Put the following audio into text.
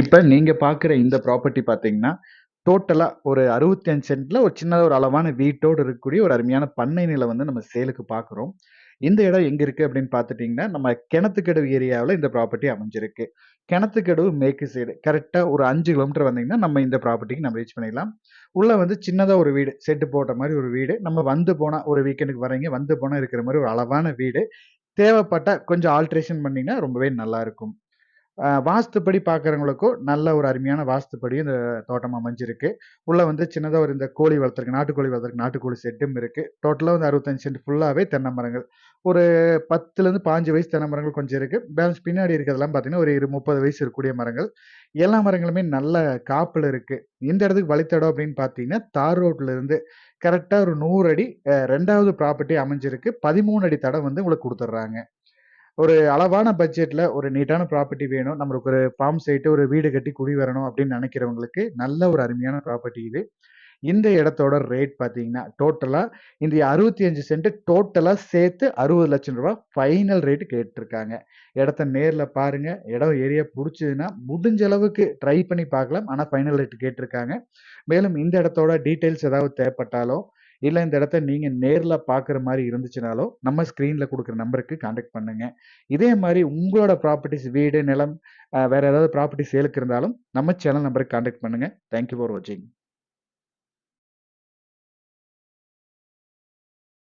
இப்போ நீங்கள் பார்க்குற இந்த ப்ராப்பர்ட்டி பார்த்தீங்கன்னா, டோட்டலாக ஒரு 65 சென்ட்ல ஒரு சின்னதாக ஒரு அளவான வீட்டோடு இருக்கக்கூடிய ஒரு அருமையான பண்ணை நிலம் வந்து நம்ம சேலுக்கு பார்க்குறோம். இந்த இடம் எங்கே இருக்குது அப்படின்னு பார்த்துட்டிங்கன்னா நம்ம கிணத்துக்கடவு ஏரியாவில் இந்த ப்ராப்பர்ட்டி அமைஞ்சிருக்கு. கிணத்துக்கடவு மேற்கு சைடு கரெக்டாக ஒரு அஞ்சு கிலோமீட்டர் வந்தீங்கன்னா, நம்ம இந்த ப்ராப்பர்ட்டிக்கு நம்ம ரீச் பண்ணிடலாம். உள்ளே வந்து சின்னதாக ஒரு வீடு, செட்டு போட்ட மாதிரி ஒரு வீடு. நம்ம வந்து போனால் ஒரு வீக்கெண்டுக்கு வரீங்க வந்து போனால் இருக்கிற மாதிரி ஒரு அளவான வீடு. தேவைப்பட்ட கொஞ்சம் ஆல்ட்ரேஷன் பண்ணிங்கன்னா ரொம்பவே நல்லாயிருக்கும் வாஸ்துப்படி பார்க்குறவங்களுக்கும் நல்ல ஒரு அருமையான வாஸ்துப்படி இந்த தோட்டம் அமைஞ்சிருக்கு. உள்ளே வந்து சின்னதாக ஒரு இந்த கோழி வளர்த்துருக்கு நாட்டுக்கோழி வளர்த்துருக்கு நாட்டுக்கோழி செட்டும் இருக்குது டோட்டலாக வந்து 65 சென்ட் ஃபுல்லாகவே தென்னை மரங்கள். ஒரு 10லருந்து 15 வயசு தென்னை மரங்கள் கொஞ்சம் இருக்குது பேலன்ஸ் பின்னாடி இருக்கிறதெல்லாம் பார்த்தீங்கன்னா, ஒரு இரு 30 வயசு இருக்கக்கூடிய மரங்கள். எல்லா மரங்களுமே நல்ல காப்பில் இருக்குது இந்த இடத்துக்கு வழித்தடம் அப்படின்னு பார்த்தீங்கன்னா, தார் ரோட்லேருந்து இருந்து ஒரு நூறு அடி ரெண்டாவது ப்ராப்பர்ட்டி அமைஞ்சிருக்கு. 13 அடி தடம் வந்து உங்களுக்கு கொடுத்துட்றாங்க ஒரு அளவான பட்ஜெட்ல ஒரு நீட்டான ப்ராப்பர்ட்டி வேணும். நம்மளுக்கு ஒரு ஃபார்ம் சைட்டு ஒரு வீடு கட்டி குடி வரணும் அப்படின்னு நினைக்கிறவங்களுக்கு நல்ல ஒரு அருமையான ப்ராப்பர்ட்டி இது. இந்த இடத்தோட ரேட் பார்த்தீங்கன்னா, டோட்டலாக இந்த 65 சென்ட் டோட்டலாக சேர்த்து அறுபது லட்சம் ரூபா ஃபைனல் ரேட்டு கேட்டிருக்காங்க இடத்த நேரில் பாருங்கள் இடம் ஏரியா பிடிச்சதுன்னா முடிஞ்ச அளவுக்கு ட்ரை பண்ணி பார்க்கலாம். ஆனால் ஃபைனல் ரேட்டு கேட்டிருக்காங்க மேலும் இந்த இடத்தோட டீட்டெயில்ஸ் ஏதாவது தேவைப்பட்டாலும் இல்லை இந்த இடத்த நீங்கள் நேரில் பார்க்குற மாதிரி இருந்துச்சுனாலோ, நம்ம ஸ்க்ரீனில் கொடுக்குற நம்பருக்கு காண்டாக்ட் பண்ணுங்க. இதே மாதிரி உங்களோட ப்ராப்பர்ட்டிஸ் வீடு, நிலம் வேறு ஏதாவது ப்ராப்பர்ட்டி சேலுக்கு இருந்தாலும், நம்ம சேனல் நம்பருக்கு காண்டாக்ட் பண்ணுங்க. தேங்க் யூ ஃபார் வாட்சிங்.